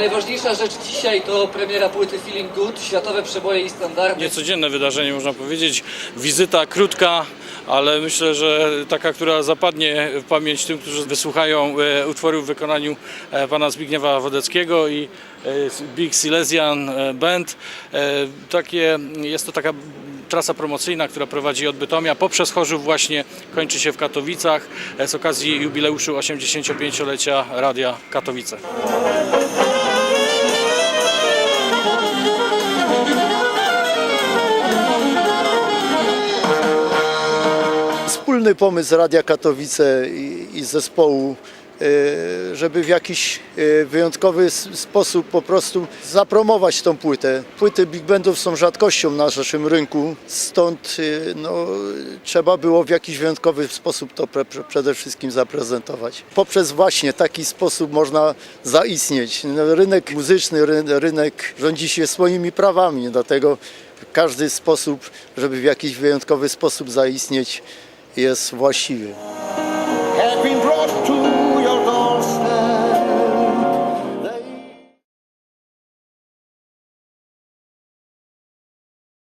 najważniejsza rzecz dzisiaj to premiera płyty Feeling Good, światowe przeboje i standardy. Niecodzienne wydarzenie można powiedzieć. Wizyta krótka, ale myślę, że taka, która zapadnie w pamięć tym, którzy wysłuchają e, utworu w wykonaniu e, pana Zbigniewa Wodeckiego i e, Big Silesian Band. Takie, jest to taka trasa promocyjna, która prowadzi od Bytomia poprzez Chorzów właśnie kończy się w Katowicach z okazji jubileuszu 85-lecia Radia Katowice. Wspólny pomysł Radia Katowice i, i zespołu, e, żeby w jakiś e, wyjątkowy sposób po prostu zapromować tą płytę. Płyty big bandów są rzadkością na naszym rynku, stąd e, no, trzeba było w jakiś wyjątkowy sposób to przede wszystkim zaprezentować. Poprzez właśnie taki sposób można zaistnieć. No, rynek muzyczny, ry, rynek rządzi się swoimi prawami, dlatego każdy sposób, żeby w jakiś wyjątkowy sposób zaistnieć, jest właściwy.